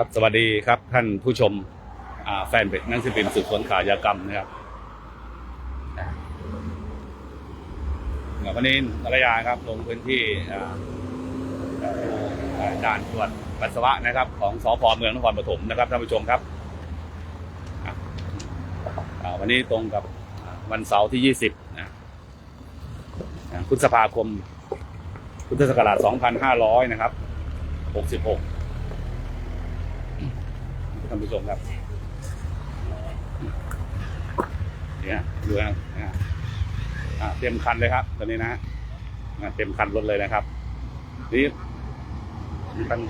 ครับสวัสดีครับท่านผู้ชมแฟนเพจนังสือพิมพ์สืบสวนข่าวยากรรมนะครับอ่าวันนี้ภรรยาครับลงพื้นที่ด่าการตรวจปัสสาวะนะครับ ของสพเมืองนครปฐมนะครับท่านผู้ชมครับวันนี้ตรงกับวันเสาร์ที่ 20นะอ่าพฤษภาคมพุทธศักราช 2500 นะครับ 66 ท่านผู้ชมครับเนี่ยดูนะอะเต็มคันเลยครับ ตอนนี้นะฮะอะเต็มคันรถเลยนะครับ นี่มัน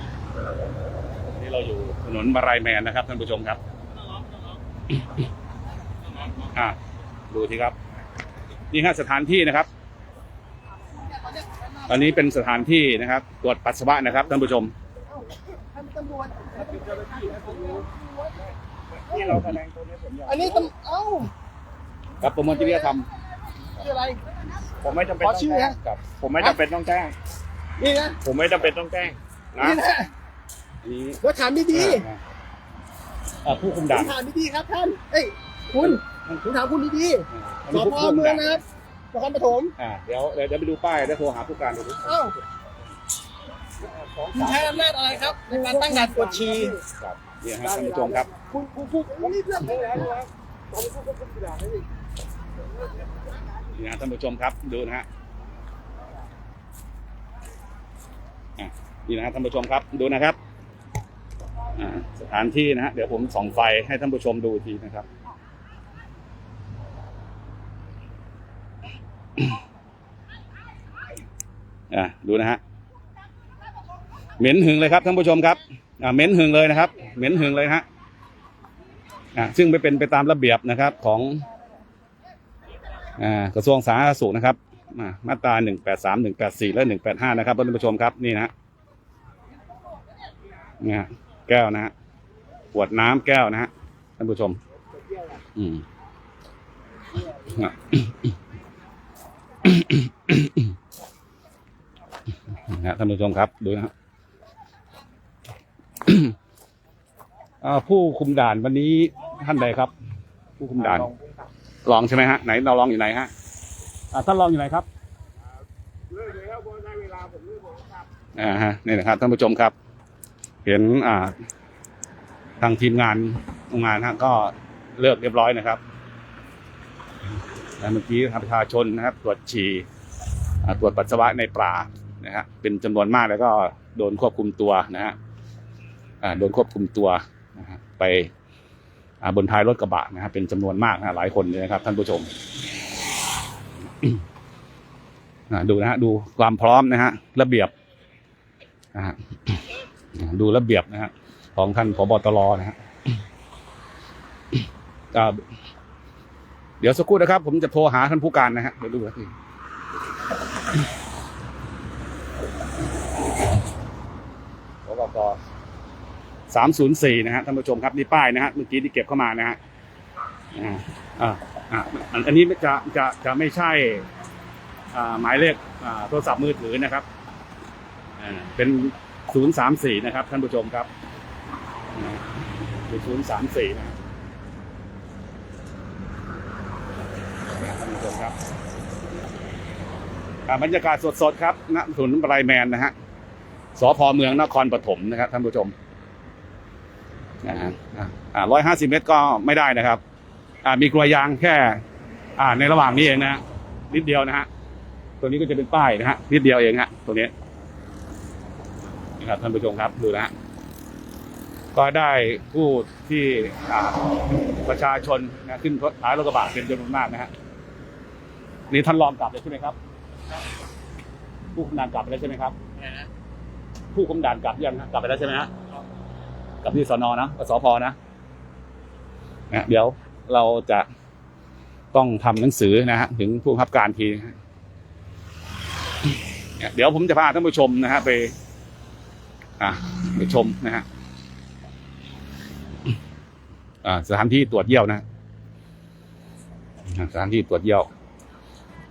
นี่เราอยู่ถนนบารายแมนนะครับท่านผู้ชมครับอะดูทีครับ นี่ฮะสถานที่นะครับอันนี้เป็นสถานที่นะครับ ตรวจปัสสาวะนะครับท่านผู้ชม ตำรวจที่เราแสดงตัวนี้ผมอยากอันนี้ตำเอ้าครับประมวลจริยธรรมคืออะไร ผมไม่จำเป็นขอต้องชื่อแจ้งฮะกับผมไม่จำเป็นต้องแจ้งนี่นะผมไม่จำเป็นต้องแจ้งนะนี่นะอันนี้ว่าถามดีอ่าอ่าผู้คุมๆผด่านมถามดีๆครับท่าน เอ้ยคุณผมถามคุณดีอันๆสนี้พผู้คุมเมืองด่านนะครับนครปฐมอ่าเดี๋ยวเดี๋ยวเดี๋ยวไปดูป้ายแล้วโทรหาผู้การดูดิเอ้า คุณใช้อำนาจอะไรครับ ในการตั้งด่านตรวจฉี่ครับนี่ฮะท่านผู้ชมครับ คุณคุณคุณนี่เรื่องอะไรนะนี่ฮะท่านผู้ชมครับดูนะฮะอะนี่นะฮะท่านผู้ชมครับดูนะครับอ่าสถานที่นะฮะเดี๋ยวผมส่องไฟให้ท่านผู้ชมดูอีกทีนะครับอะดูนะฮะ เหม็นหึงเลยครับท่านผู้ชมครับอ่าเหม็นหึงเลยนะครับ เหม็นหึงเลยฮะอ่าซึ่งไม่เป็นไปตามระเบียบนะครับของอ่ากระทรวงสาธารณสุขนะครับอ่ามาตราหนึ่งแปดสามหนึ่งแปดสี่และหนึ่งแปดห้านะครับท่านผู้ชมครับนี่นะนี่ฮะแก้วนะฮะขวดน้ำแก้วนะฮะท่านผู้ชม อืมนะฮะท่านผู้ชมครับดูนะฮะอ่า ผู้คุมด่านวันนี้ท่านใดครับ ผู้คุมด่านรองใช่ไหมฮะไหนเรารองอยู่ไหนฮะท่านรองอยู่ไหนครับเลิกแล้วพอได้เวลาผมเลิกผมครับอ่าฮะนี่นะครับท่านผู้ชมครับ เห็นอ่า ทางทีมงานโรงงานฮะก็เลิกเรียบร้อยนะครับและเมื่อกี้ทางประชาชนนะครับ ตรวจฉี่ตรวจปัสสาวะในปลานะฮะเป็นจำนวนมากแล้วก็โดนควบคุมตัวนะฮะ โดนควบคุมตัวนะฮะไปบนท้ายรถกระบะนะฮะเป็นจำนวนมากนะหลายคนเลยนะครับ ท่านผู้ชมดูนะฮะดูความพร้อมนะฮะระเบียบนะฮะดูระเบียบนะฮะของท่านผบตรนะฮะเดี๋ยวสักครู่นะครับ ผมจะโทรหาท่านผู้การนะฮะเดี๋ยวดูนะพี่ผบต สามศูนย์สี่นะฮะท่านผู้ชมครับนี่ป้ายนะฮะเมื่อกี้ที่เก็บเข้ามานะฮะอ่าอ่าอันนี้จะจะจะไม่ใช่อ่าหมายเลขอ่าโทรศัพท์มือถือนะครับอ่าเป็นศูนย์สามสี่นะครับ ท่านผู้ชมครับเป็นศูนย์สามสี่นะท่านผู้ชมครับบรรยากาศสดๆครับณถนนบรายแมนนะฮะสพเมืองนครปฐมนะครับท่านผู้ชม นะฮะอ่าร้อยห้าสิบเมตรก็ไม่ได้นะครับ อ่ามีกลวยยางแค่ อ่าในระหว่างนี้เองนะฮะนิดเดียวนะฮะตัวนี้ก็จะเป็นป้ายนะฮะนิดเดียวเองฮะตัวนี้นะครับท่านผู้ชมครับดูนะฮะก็ได้ผู้ที่อ่าประชาชนนะขึ้นรถท้ายรถกระบะเป็นจำนวนมากนะฮะนี่ท่านรองกลับแล้วใช่ไหมครับ ผู้คุมด่านกลับไปแล้วใช่ไหมครับผู้คุมด่านกลับยังฮะกลับไปแล้วใช่ไหมฮะ กลับที่สนนะสพนะนะเดี๋ยวเราจะต้องทำหนังสือนะฮะถึงผู้บังคับการทีนะฮะเนี่ยเดี๋ยวผมจะพาท่านผู้ชมนะฮะไป อ่าไปชมนะฮะอ่าสถานที่ตรวจเยี่ยวนะอ่าสถานที่ตรวจเยี่ยว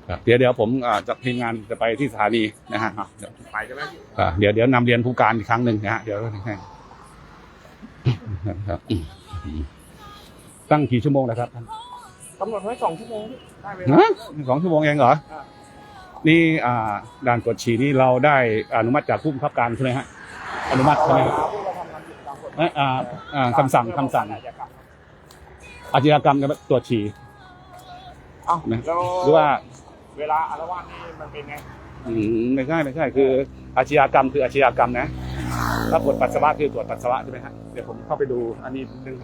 ครับเดี๋ยวเดี๋ยวผมอ่าจะทีมงานจะไปที่สถานีนะฮะอะเดี๋ยวไปใช่ไหมอ่าเดี๋ยวเดี๋ยวนำเรียนผู้การอีกครั้งหนึ่งนะฮะเดี๋ยว ครับอืมตั้งกี่ชั่วโมงแล้วครับท่านกำหนดไว้สองชั่วโมงได้เวลาฮะสองชั่วโมงเองเหรอ นี่อ่าด่านตรวจฉี่นี่เราได้อนุมัติจากผู้บังคับการใช่ไหมฮะ อนุมัติใช่ไหมฮะพวกเราทำงานอยู่ตามกฎหมายเอ้ยอ่าอ่าคำสั่งคำสั่งอาชญากรรมกับตรวจฉี่เอ้านะแล้วหรือว่า เวลาอารวาสนี่มันเป็นไง อืมไม่ใช่ไม่ใช่คืออาชญากรรมคืออาชญากรรมนะถ้าตรวจปัสสาวะคือตรวจปัสสาวะใช่ไหมฮะเดี๋ยวผมเข้าไปดูอันนี้นิดนึง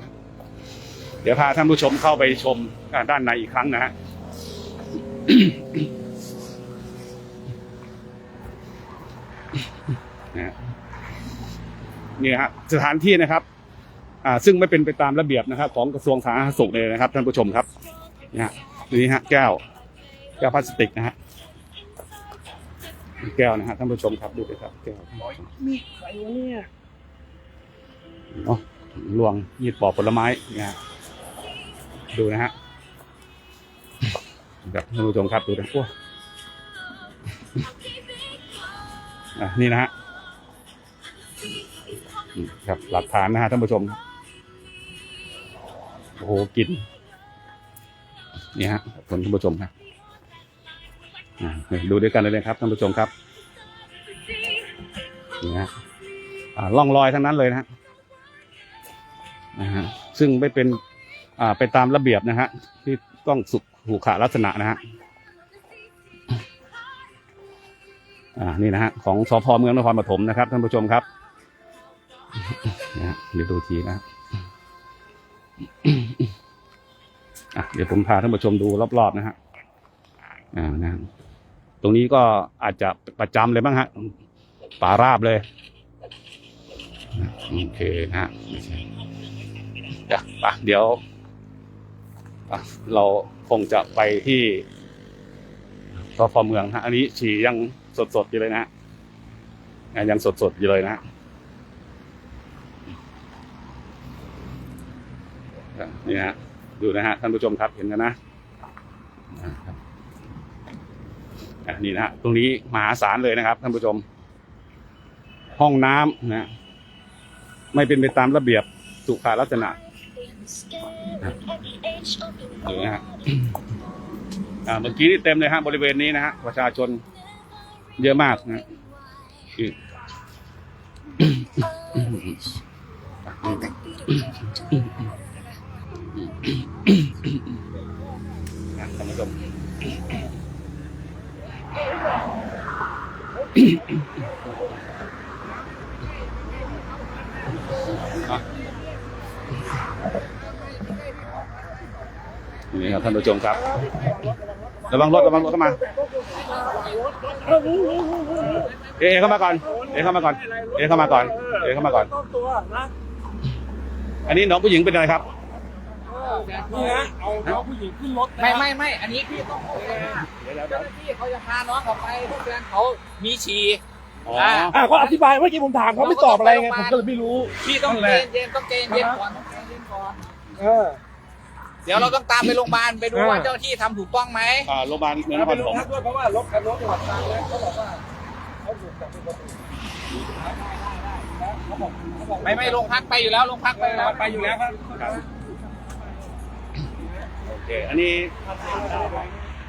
เดี๋ยวพาท่านผู้ชมเข้าไปชมอ่าด้านในอีกครั้งนะฮะ นะฮะนี่ฮะสถานที่นะครับอ่าซึ่งไม่เป็นไปตามระเบียบนะครับ ของกระทรวงสาธารณสุขเลยนะครับท่านผู้ชมครับนี่ฮะนี่ฮะแก้วแก้วพลาสติกนะฮะ แก้วนะฮะท่านผู้ชมครับดูเลยครับแก้วมีใครวะเนี่ยเนาะลวงมีดปอกผลไม้นะฮะดูนะฮะครับท่านผู้ชมครับดูนะโอ้อะนี่นะฮะอืมครับหลักฐานนะฮะท่านผู้ชมโอ้โหกลินนี่ฮะท่านผู้ชมครับอ่า ดูด้วยกันเลยนะครับท่านผู้ชมครับนี่ฮะล่องรอยทั้งนั้นเลยนะฮะซึ่งไม่เป็นไปตามระเบียบนะฮะที่ต้องสุขูขาลักษณะนะฮะนี่นะฮะของสพเมืองนครปฐมนะครับท่านผู้ชมครับนะเดี๋ยวดูทีนะฮะอะเดี๋ยวผมพาท่านผู้ชมดูรอบๆนะฮะอ่านะฮะ ตรงนี้ก็อาจจะประจำเลยบ้างฮะป่าราบเลยโอเคนะฮะเดี๋ยวเดี๋ยวเราคงจะไปที่สพเมืองฮะอันนี้ฉี่ยังสดๆอยู่เลยนะฮะยังสดๆอยู่เลยนะนี่ฮะดูนะฮะท่านผู้ชมครับเห็นกันนะ นี่นะฮะตรงนี้มหาศาลเลยนะครับท่านผู้ชม ห้องน้ำนะไม่เป็นไปตามระเบียบสุขาลักษณะดูนะฮะอ่าเมื่อกี้นี่เต็มเลยฮะบริเวณนี้นะฮะประชาชนเยอะมากนะคืออะ นี่ครับท่านผู้ชมครับ ระวังรถระวังรถเข้ามาเอเอเข้ามาก่อน เอเข้ามาก่อน เอเข้ามาก่อน เอเข้ามาก่อน อันนี้น้องผู้หญิงเป็นอะไรครับ นี่นะเอาน้องผู้หญิงขึ้นรถนะไม่ไม่ไม่อันนี้พี่ต้องโอเคเจ้าหน้าที่เขาจะพาน้องเขาไปพวกแฟนเขามีฉี่อ๋ออะก็อธิบายเมื่อกี้ผมถามเขาไม่ตอบอะไรไงผมก็เลยไม่รู้พี่ต้องนั่นแหเย็ละนเย็นต้องเจนเย็นก่อนต้องเจนเย็นก่อนเออเดี๋ยวเราต้องตามไปโรงพยาบาลไปดูเออว่าเจ้าหน้าที่ทำถูกต้องไหมอ่าโรงพยาบาลเมืองนแล้วคไปรปโรฐงมพักด้วยเพราะว่ารถคันรถจังหวัดตรังแล้วเขาบอกว่าเขาถูกจับเป็นคนอื่นเขาบอกเขาบอกไม่ไม่โรงพักไปอยู่แล้วโรงพักไปแล้วไปอยู่แล้วครับโอ เคอันนี้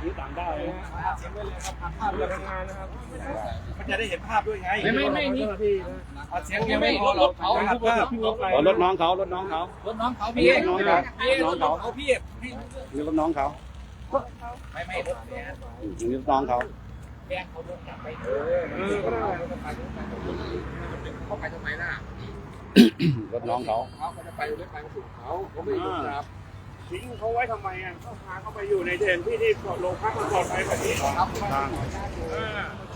นี่ต่างด้าวเลยนะเสียงไว้เลยครับภาพเราทำงานนะครับมันจะได้เห็นภาพด้วยไงไม่ไม่ไม่นี่อัดเสียงยังไม่ราเขาอัดภารถน้องเขารถน้องเขารถน้องเขาพี่รถน้องเขาพี่น้องเขาพี่นี่รถน้องเขาไม่ไม่รถแฟนอืมนี่รถน้องเขาแฟนเขาโดนจับไปเออเขาไปทำไมล่ะรถน้องเขาเขาจะไปรถไปสู่เขาเขาไม่ได้จับ ทิ้งเขาไว้ทำไมอะเขาพาเขาไปอยู่ในเทนที่ที่โรงพักมันปลอดภัยแบบนี้ครับเออ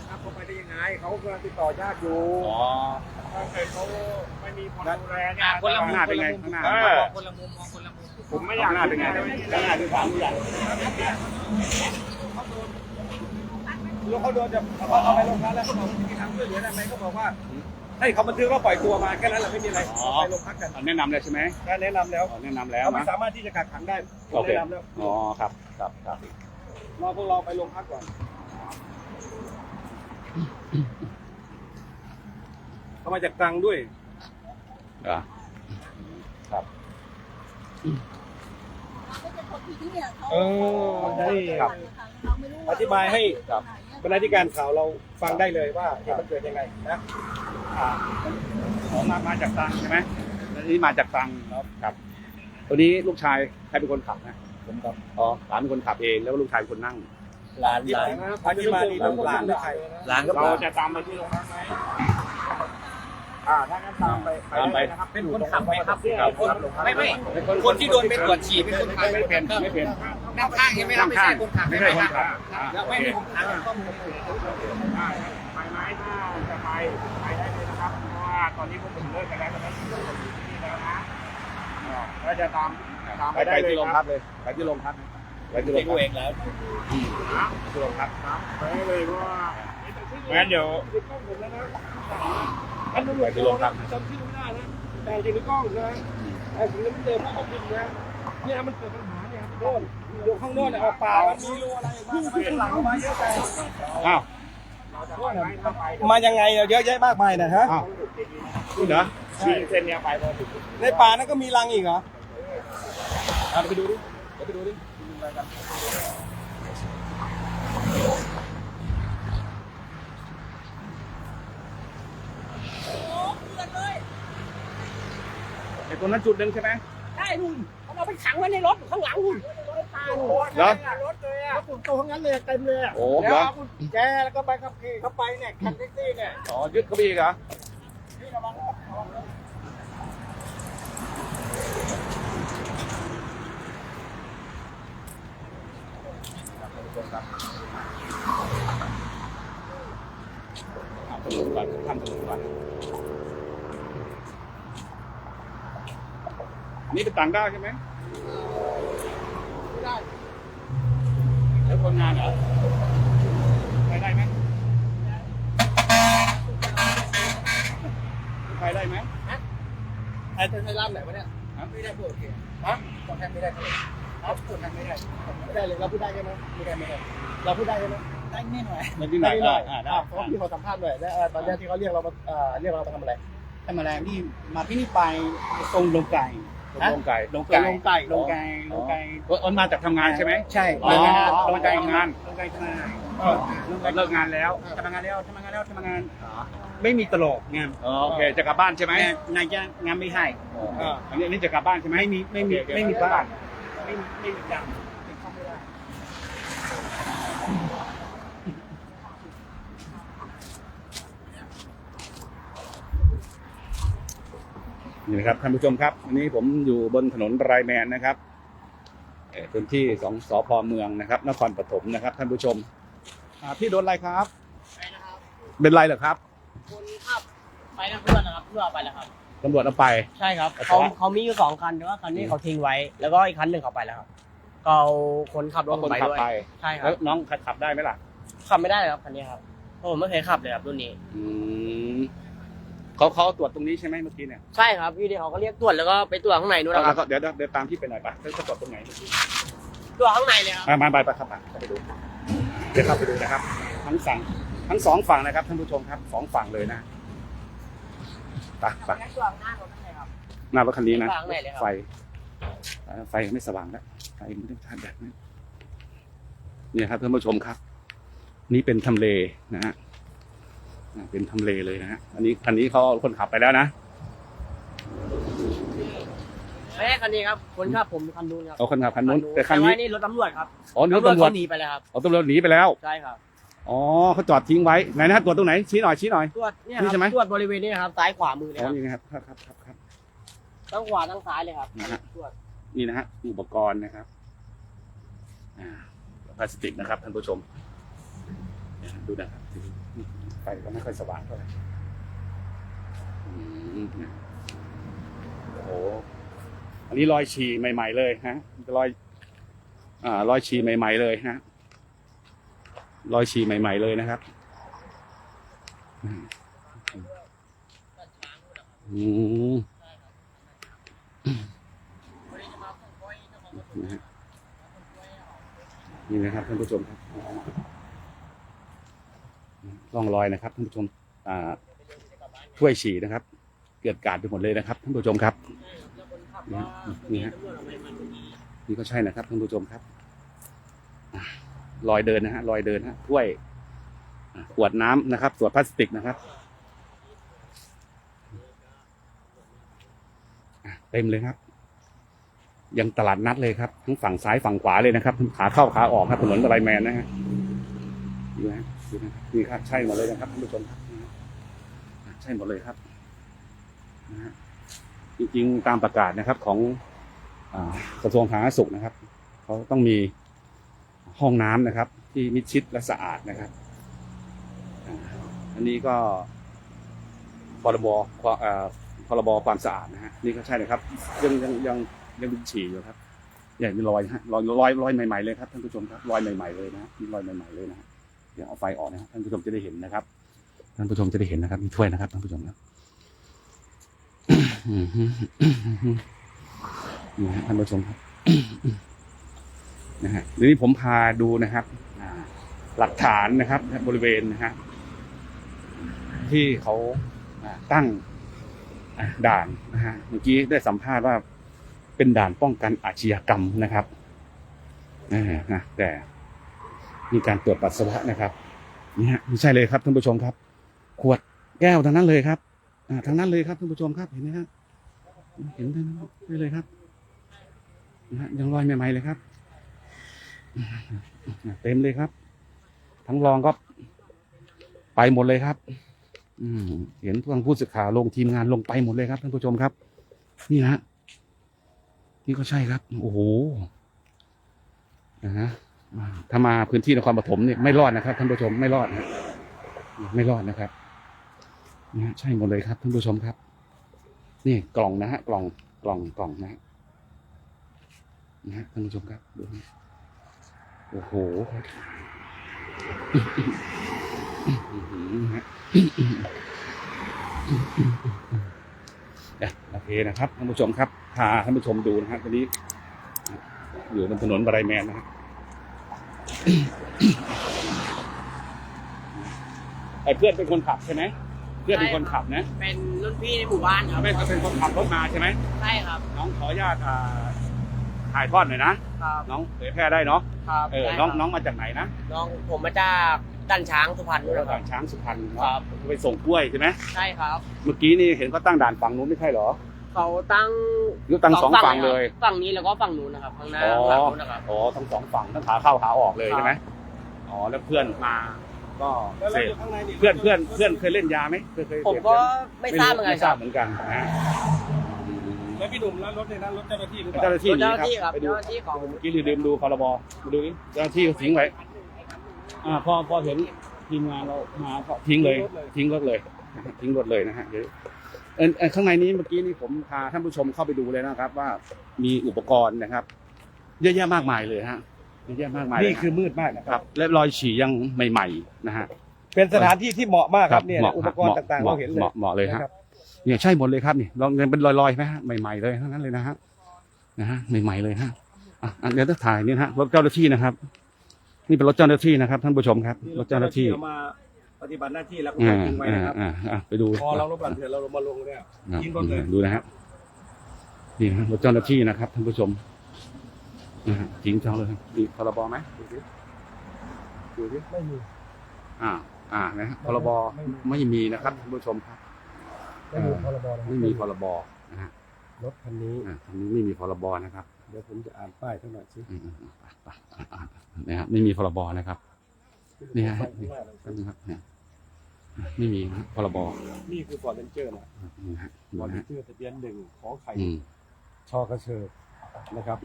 ครับเขาไปได้ยังไงเขากำลังติดต่อญาติอยู่อ๋อถ้าเกิดเขาไม่มีคนดูแลเนี่อะยคนละมุมข้างหน้าคเป็นนไงละมุมข้างหน้าเออมองคนละมุมมองคนละมุมผมไม่อยากข้างหน้าเป็นไงข้างหน้าคือความใหญ่แล้วเขาโดนจะเขาเอาไปโรงพักแล้วเขาบอกมีทางช่วยเหลือได้ไหมเขาบอกว่า ให้เขาบันทึกว่าปล่อยตัวมาแค่นั้นแหละไม่มีอะไรอ๋อเอาไปโรงพักกันแนะนำแล้วใช่ไหมได้แนะนำแล้วอ๋อแนะนำแล้วเขาไม่นะสามารถที่จะกักขังได้ผโอมเคแนะนำแล้วอ๋อครับครับครับรอพวกเราไปโรงพักก่อน เขามาจากตรังด้วย อะครับ เขาเป็นคนที่เนี่ยเขาเออได้ครับเราไม่รู้ว่อธิบายให้ ครับบ รรณาธิการข่าวเราฟังได้เลยว่าเหตุมันเกิดยังไงนะอ่าของมามาจากตรังใช่ไหมอันนี้มาจากตรังครับ ตัวนี้ลูกชายใครเป็นคนขับนะผมครับอ๋อหลานเป็นคนขับเองแล้วลูกชายเป็นคนนั่งหลานหลานอธิบายนี่ต้องหลานหรือใครหลานก็เราจะตามไปที่โรงพักไหมอ่าถ้างั้นตามไปตามไปนะครับเป็นคนขับไหมครับครับไม่ไม่คนที่โดนไปตรวจฉี่เป็นคนขับไม่เป็นไม่เป็น นั่งข้างใช่ไหมครับไม่ใช่คนขับไม่ใช่คนขับแล้วไม่มีคนขับไปไหมถ้าจะไปไปได้เลยนะครับเพราะว่าตอนนี้พวกผมเลิกกันแล้วแต่ไม่ที่นี่แล้วนะก็จะตามตามไปได้ที่โรงพักเลยไปที่โรงพักไปที่โรงพักเองแล้วที่โรงพักไปเลยเพราะว่างั้นเดี๋ยวในกล้องผมแล้วนะอันตำรวจไปที่โรงพักจำชื่อไม่ได้นะแต่จริงในกล้องนะไอ้ถึงนั้นเดิมพวกเขาบินนะเนี่ยมันเกิดปัญหาเนี่ยโน่น อยู่ข้างโน่นเนี่ยออกป่ามันมีรูอะไรมาขึ้นหลังมาเยอะจังอ้าวมายังไงเยอะแยะมากมายนะฮะอ้าวคุณเหรอชี้เส้นเนี้ยไปพอถึงในป่านั้นก็มีรังอีกเหรอเอาไปดูดิเดี๋ยวไปดูดิไอ้ตรงนั้นจุดหนึ่งใช่ไหม ได้ลุงเขาเอาไปขังไว้ในรถข้างหลังลุงรถตาลุง เหรอ รถเลยอะรถตัวทั้งนั้นเลยเต็มเลยอะโอ้แล้วเหรอเอากุญแจแล้วก็ใบขับขี่เข้าไปเนี่ยคันแท็กซี่เนี่ยอ๋อยึดเขาไปอีกเหรออะตำรวจก่อนทำตำรวจก่อนนี่เป็นต่างด้าวใช่ไหมได้ แล้วคนงานเหรอไปได้ไหมไปได้ไหมไอ้เธอใช้ร้านไหนวะเนี่ยไม่ได้พูดโอเคฮะคนแทนไม่ได้เลยครับคนแทนไม่ได้ไม่ได้เลยเราพูดได้ใช่ไหมไม่ได้ไม่ได้เราพูดได้ใช่ไหมได้แน่หน่อยในที่ไหนได้ได้หน่อยอ่าได้อะเพราะพี่ขอสัมภาษณ์หน่อยได้เอ่อตอนเนี้ยที่เขาเรียกเรามาเอ่อเรียกเรามาทำอะไรทำอะไรนี่มาที่นี่ไปตรงลงไก่ ลงไก่ลงไก่ลงไก่ลงไก่ลงไก่เออมาจากทำงานใช่ไหมใช่อ๋อลงไก่ทำงานลงไก่ทำงานเออเลิกงานแล้วทำงานแล้วทำงานแล้วทำงานไม่มีตลกงานอ๋อโอเคจะกลับบ้านใช่ไหมงานงานจะงานไม่ให้เอออันนี้อันนี้จะกลับบ้านใช่ไหมไม่มีไม่มีโอเคไม่มีโอเคบ้านไม่มีไม่มีจัง นี่นะครับท่านผู้ชมครับวันนี้ผมอยู่บนถนนไรแมนนะครับเอ่อพื้นที่ของสพเมืองนะครับ นครปฐมนะครับ ท่านผู้ชมอ่าพี่โดนอะไรครับ ไปนะครับเป็นไรเหรอครับคนขับไปนะเพื่อนนะครับเพื่อนไปแล้วครับ ตำรวจเอาไป ใช่ครับแต่เขาว่าเขามีอยู่สองคันแต่ว่าคันนี้เขาทิ้งไว้ แล้วก็อีกคันหนึ่งเขาไปแล้วครับก็เอาคนขับรถว่าคนไปขับด้วยไป ใช่ครัแล้บวน้องขับได้ไหมล่ะขับไม่ได้เลยครับคันนี้ครับเพราะผมไม่เคยขับเลยครับรุ่นนี้ อืม เขาเขาตรวจตรงนี้ใช่ไหมเมื่อกี้เนี่ยใช่ครับพี่ที่เขาก็เรียกตรวจแล้วก็ไปตรวจข้างในนู้นนะคแล้รัวบก็เดี๋ยวเดี๋ยวเดี๋ยวตามที่ไปหน่อยปะเขาจะตรวจตรงไหนเมื่อกี้ตรวจข้างในเลยครับมามาไปไปครับมาเข้าไปดูเดี๋ยวเข้าไปดูนะครับ ทั้งฝั่งทั้งสองฝั่งนะครับท่านผู้ชมครับสองฝั่งเลยนะไปไปตรวจหน้ารถข้างในครับ หน้ารถคันนี้นะข้างในเลยครับ ไฟเอ่อไฟไม่สว่างแล้วไฟไม่ได้ทานแบบนี้เนี่ยครับท่านผู้ชมครับ นี่เป็นทำเลนะฮะอ่า เป็นทำเลเลยนะฮะอันนี้คันนี้เขาเอาคนขับไปแล้วนะไม่ใช่คันนี้ครับคนขับผมคันนู้นครับเอาคนขับคันนู้นแต่คันว่านี้นี่รถตำรวจครับอ๋อนี่รถตำรวจตำรวจเขาหนีไปแล้วครับเอาตำรวจหนีไปแล้วใช่ครับอ๋อเขาจอดทิ้งไว้ไหนนะฮะตรวจตรงไหนชี้หน่อยชี้หน่อยตรวจเนี่ยคนี่รับใช่ไหมตรวจบริเวณนี้นะครับซ้ายขวามือเลยอ๋อครับนี่นะครับครับครับครับครับทั้งขวาทั้งซ้ายเลยครับนะฮะตรวจนี่นะฮะอุปกรณ์นะครับอ่าพลาสติกนะครับท่านผู้ชมเนี่ยดูนะครับไฟก็ไม่ค่อยสว่างเท่าไหร่โอ้โหอันนี้รอยฉี่ใหม่ ๆ เลยฮะรอยอ่ารอยฉี่ใหม่ ๆ เลยฮะรอยฉี่ใหม่ ๆ เลยนะครับอืมอืมนะฮะนี่นะครับท่านผู้ชมครับ ร่องรอยนะครับท่านผู้ชมถ้วยฉี่นะครับ เกิดการไปหมดเลยนะครับท่านผู้ชมครับแล้วคนขับนี่ฮะนี่ก็ใช่นะครับท่านผู้ชมครับรอยเดินนะฮะรอยเดินฮะถ้วยขวดน้ำนะครับขวดพลาสติกนะครับเต็มเลยครับ ยังตลาดนัดเลยครับทั้งฝั่งซ้ายฝั่งขวาเลยนะครับขาเข้าขาออกครับถนนบรายแมนนะฮะดูนะ ดูนะนี่ครับใช่หมดเลยนะครับท่านผู้ชมครับใช่หมดเลยครับนะฮะจริงๆตามประกาศนะครับของกระทรวงสาธารณสุขนะครับเขาต้องมีห้องน้ำนะครับ ที่มิดชิดและสะอาดนะครับอันนี้ก็พรบคอ่าพรบความสะอาดนะฮะนี่ก็ใช่เลยครับ ยังยังยังยังฉี่อยู่ครับอย่างมีรอยฮะรอยรอยรอยใหม่ๆเลยครับท่านผู้ชมครับรอยใหม่ๆเลยนะฮะมีรอยใหม่ๆเลยนะฮะ เดี๋ยวเอาไฟออกนะฮะท่านผู้ชมจะได้เห็นนะครับ ท่านผู้ชมจะได้เห็นนะครับ มีถ้วยนะครับท่านผู้ชมครับนี่ฮะท่านผู้ชมครับนะฮะทีนี้ผมพาดูนะครับอ่าหลักฐานนะครับ บริเวณนะฮะที่เขาอ่าตั้งอ่าด่านนะฮะเมื่อกี้ได้สัมภาษณ์ว่าเป็นด่านป้องกันอาชญากรรมนะครับอ่านะแต่ มีการตรวจปัสสาวะนะครับนี่ฮะไม่ใช่เลยครับท่านผู้ชมครับ ขวดแก้วทั้งนั้นเลยครับอ่าทางนั้นเลยครับท่านผู้ชมครับเห็นไหมครับเห็นได้เลยครับนะฮะยังลอยใหม่ๆเลยครับ เต็มเลยครับ ทั้งรองก็ไปหมดเลยครับ อืมเห็นทางผู้สื่อข่าวลงทีมงานลงไปหมดเลยครับท่านผู้ชมครับ นี่ฮะนี่ก็ใช่ครับ โอ้โหนะฮะ ถ้ามาพื้นที่นครปฐมเนี่ยไม่รอดนะครับท่านผู้ชมไม่รอดนะไม่รอดนะครับนะใช่หมดเลยครับท่านผู้ชมครับ นี่กล่องนะฮะกล่องกล่องกล่องนะฮะนะฮะท่านผู้ชมครับดูนะโอ้โหนะฮะอะโอเคนะครับท่านผู้ชมครับพาท่านผู้ชมดูนะฮะตอนนี้ อยู่บนถนนบารายแมนนะฮะ ไอ้เพื่อนเป็นคนขับใช่ไหมเพื่อนเป็นคนขับนะเป็นรุ่นพี่ในหมู่บ้านครับไม่เป็นคนขับรถมาใช่ไหมใช่ครับ น้องขออนุญาตอ่าถ่ายทอดหน่อยนะครับน้องเผยแพร่ได้เนาะครับเออได้น้องครับน้องมาจากไหนนะน้องผมมาจากดันช้างสุพรรณนู่นนะครัด่าบนช้างสุพรรณคเนาะรับไปส่งกล้วยใช่ไหมใช่ครับ เมื่อกี้นี่เห็นเขาตั้งด่านฝั่งนู้นไม่ใช่เหรอ เขาตั้ง หรือตั้งสองฝั่งเลย ฝั่งนี้แล้วก็ฝั่งนู้นนะครับข้างหน้าอ๋อฝั่งนู้นนะครับอ๋อทั้งสองฝั่งทั้งขาเข้าขาออกเลยครับใช่ไหมอ๋อแล้วเพื่อนมาก็แล้วเสเราพอยู่ข้างในนี่เพื่อนเพื่อนเพื่อนเคยเล่นยาไหมเคยเคยผมเสพก็ยาไม่ทราบเหมือนกันไม่คทรารับบเหมือนกันนะแล้วพี่หนุ่มแล้วรถในนั้นรถเจ้าหน้าที่หรือเปล่าเจ้าหน้าที่หนีเจ้าหคน้ารับที่ครับไปดูเจ้าหน้าที่ของเมื่อกี้ลืมดูพรบมาดูดิเจ้าหน้าที่เขาทิ้งไว้อ่าพอพอเห็นทีมงานเรามาก็ทิ้งเลย ทิ้งรถเลย ทิ้งรถเลยนะฮะเดี๋ยว เออเออข้างในนี้เมื่อกี้นี่ผมพาท่านผู้ชมเข้าไปดูเลยนะครับ ว่ามีอุปกรณ์นะครับ เยอะแยะมากมายเลยฮะเยอะแยะมากมายเลยนี่ฮะคือมืดมากนะคครัรับ บและรอยฉี่ยังใหม่ ๆ นะฮะ เป็นสถานที่ที่เหมาะมากครับเนี่ยเหมาะอุปกรณ์ต่างๆหเรามะเห็นเลยเหมาะเหมาะเลยนะฮะครับเนี่ยใช่หมดเลยครับนี่ลองเป็นลอยๆไหมฮะใหม่ๆเลยทั้งนั้นเลยนะฮะนะฮะใหม่ๆเลยฮะอะอันเดี๋ยวต้องถ่ายนี่นะฮะรถเจ้าหน้าที่นะครับ นี่เป็นรถเจ้าหน้าที่นะครับ ท่านผู้ชมครับรถเจ้าหน้าที่เรามา ปฏิบัติหน้าที่แล้วก็อ่าทิ้งไว้อ่านะครับ อ่าอ่าไปดูพอเราลบหลังเถื่อนเรามาลงเนี่ยอะทิ้งรถเลย ดูนะฮะนี่นะรถเจ้าหน้าที่นะครับท่านผู้ชมนะฮะทิ้งเจ้าเลยครับมีพรบไหมดูสิดูสิไม่มี อ่า อ่านะฮะพรบไม่มี ไม่มีนะครับท่านผู้ชมครับ ไม่มีพรบนะไม่มีพรบนะฮะรถคันนี้ อ่าทางนี้ไม่มีพรบนะครับเดี๋ยวผมจะอ่านป้ายเท่าหน่อยสิ อืมอืมอืมไปไปอ่าอ่านะครับไม่มีพรบนะครับ นี่ฮะนี่ครับเนี่ยไม่มีนะพรบนี่คือฟอร์ดเรนเจอร์นะนี่ฮะดูฟอร์ดนะเรฮะนเจอร์ทะเบียนหนึ่งขอไข่อืมชอกระเชิดนะครับ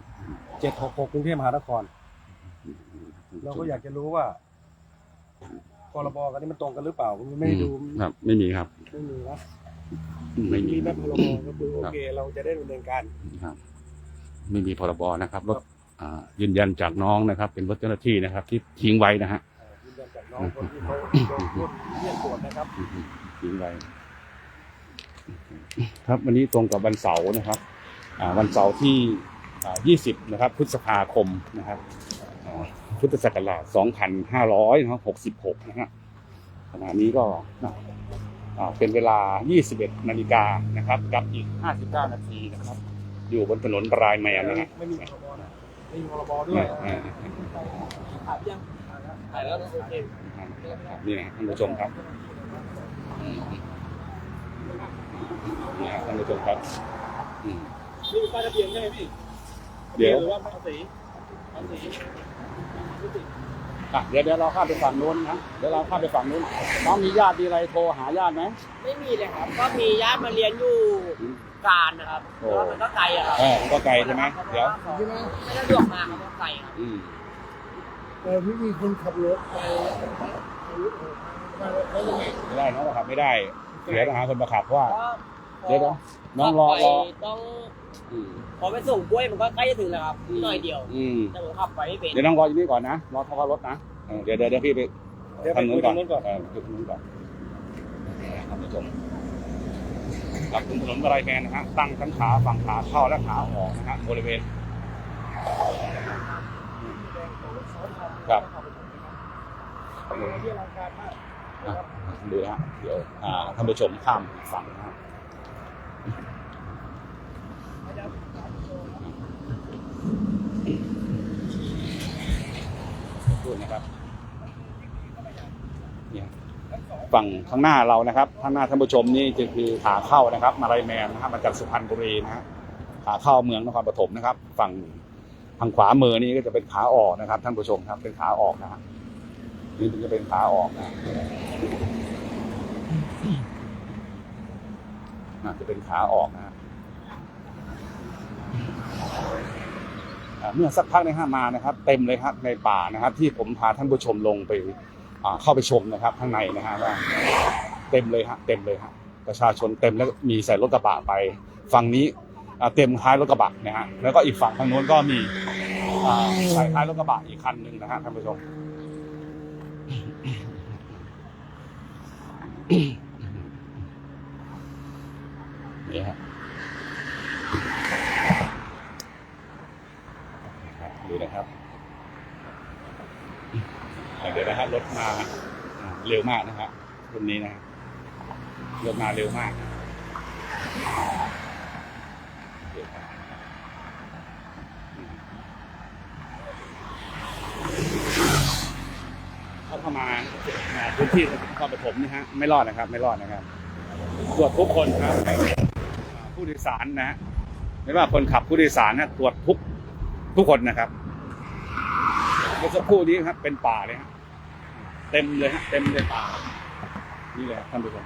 เจ็ดหกหกกรุงเทพมหานคร เราก็อยากจะรู้ว่าพรบกันนี่มันตรงกันหรือเปล่าผมไม่ได้ดูอืมครับ ไม่มีครับ ไม่มีนะไม่มีมีคแม่รับพรบก็คือโอเค เราจะได้ดำเนินการครับ ไม่มีพรบนะครับรถอ่ายืนยันจากน้องนะครับ เป็นรถเจ้าหน้าที่นะครับ ที่ทิ้งไว้นะฮะเอ่อยื น้องคนที่เขาลงรุ่นเรียนโกดนะครับทิ้งไว้ครับวันนี้ตรงกับวันเสาร์นะครับวันเสาร์ที่ 20 นะครับ พฤษภาคมนะครับพุทธศักราช 2566 นะฮะขณะนี้ก็เป็นเวลา 21 นาฬิกานะครับ กับอีก 59 นาทีนะครับ อยู่บนถนนรายแมนนะฮะไม่มีพรบนะไม่มีพรบด้วยอ่าถ่ายยังถ่ายแล้วโอเคนี่นะท่านผู้ชมครับอืมนี่ฮะท่านผู้ชมครับอืมนี่ป้ายทะเบียนใช่ไหมพี่เดี๋ยวหรือว่าภาษีภาษีอะเดี๋ยวเดี๋ยวเราข้ามไปฝั่งนู้นนะเดี๋ยวเราข้ามไปฝั่งนู้นน้องมีญาติมีอะไรโทรหาญาติไหมไม่มีเลยครับ ก็มีญาติมาเรียนอยู่ การนะครับโอ้เพราะว่ามันก็ไกลอะครับเออมันก็ไกลใช่ไหมเดี๋ยวไม่สะดวกมาครับมันไกลครับอืมแต่พี่มีคนขับรถไปไม่ได้น้องขับไม่ได้ เดี๋ยวต้องหาคนมาขับเพราะว่าก็เดี๋ยวนะน้องรอขับไปรอต้องอืมพอไปส่งกล้วยมันก็ใกล้จะถึงแล้วครับหน่อยเดียวอืมแต่ผมขับไปไม่เป็นเดี๋ยวน้องรออยู่นี่ก่อนนะรอเขาเข้ารถนะเออเดี๋ยวเดี๋ยวเดี๋ยวพี่ไปเดี๋ยวไปทางนู้คุนยก่กัอนนนู้นก่อนเออจุดนู้นก่อนท่านผู้ชม ครับถนนบรายแมนนะฮะตั้งทั้งขาฝั่งขาเข้าและขาออกนะฮะบริเวณครับดูนะฮะเดี๋ยวท่านผู้ชมข้ามฝั่งนะฮะพูดนะครับเนี่ย ฝั่งข้างหน้าเรานะครับข้างหน้าท่านผู้ชมนี่จะคือขาเข้านะครับมาลายแมนนะครับมาจากสุพรรณบุรีนะฮะขาเข้าเมืองนครปฐมนะครับ ฝั่งทางขวามือนี่ก็จะเป็นขาออกนะครับ ท่านผู้ชมครับเป็นขาออกนะฮะนี่จะเป็นขาออกนะน่าจะเป็นขาออกนะฮะเมื่อสักพักในห้ามานะครับ เต็มเลยครับในป่านะครับ ที่ผมพาท่านผู้ชมลงไป เข้าไปชมนะครับข้างในนะฮะว่าเต็มเลยฮะเต็มเลยฮะประชาชนเต็มแล้วมีใส่รถกระบะไปฝั่งนี้เต็มท้ายรถกระบะนะฮะแล้วก็อีกฝั่งทางโน้นก็มีใส่ท้ายรถกระบะอีกคันหนึ่งนะฮะท่านผู้ชมนี่ฮะดูนะครับ เดี๋ยวนะฮะรถมาเร็วมากนะฮะรุ่นนี้นะฮะรถมาเร็วมากเข้ามาพื้นที่นครปฐมนี่ฮะไม่รอดนะครับ ไม่รอดนะครับตรวจทุกคนครับ ผู้โดยสารนะฮะไม่ว่าคนขับผู้โดยสารนะตรวจทุกทุกคนนะครับ มื่อสักครู่นี้ครับ เป็นป่าเลยฮะเต็มเลยฮะเต็มเลยป่า นี่เลยครับท่านผู้ชม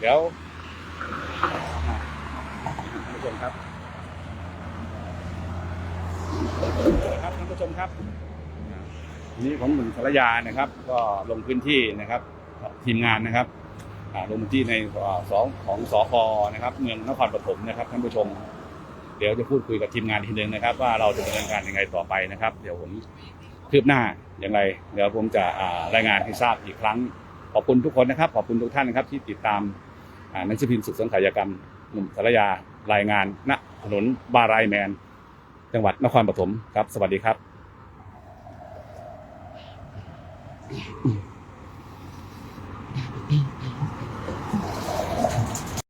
เดี๋ยวท่านผู้ชมครับครับท่านผู้ชมครับอ่าวันนี้ผมหนุ่มสารยานะครับ ก็ลงพื้นที่นะครับ ทีมงานนะครับลงพื้นที่ในสองของสพนะครับ เมืองนครปฐมนะครับท่านผู้ชม เดี๋ยวจะพูดคุยกับทีมงานทีนึงนะครับ ว่าเราจะดำเนินการยังไงต่อไปนะครับ เดี๋ยวผมคืบหน้าอย่างไร เดี๋ยวผมจะรายงานให้ทราบอีกครั้ง ขอบคุณทุกคนนะครับ ขอบคุณทุกท่านนะครับ ที่ติดตามนังสือพิมพ์สุดสังขายกรรมหนุ่มสารยารายงานณถนนบารายแมน จังหวัดนครปฐมครับ สวัสดีครับ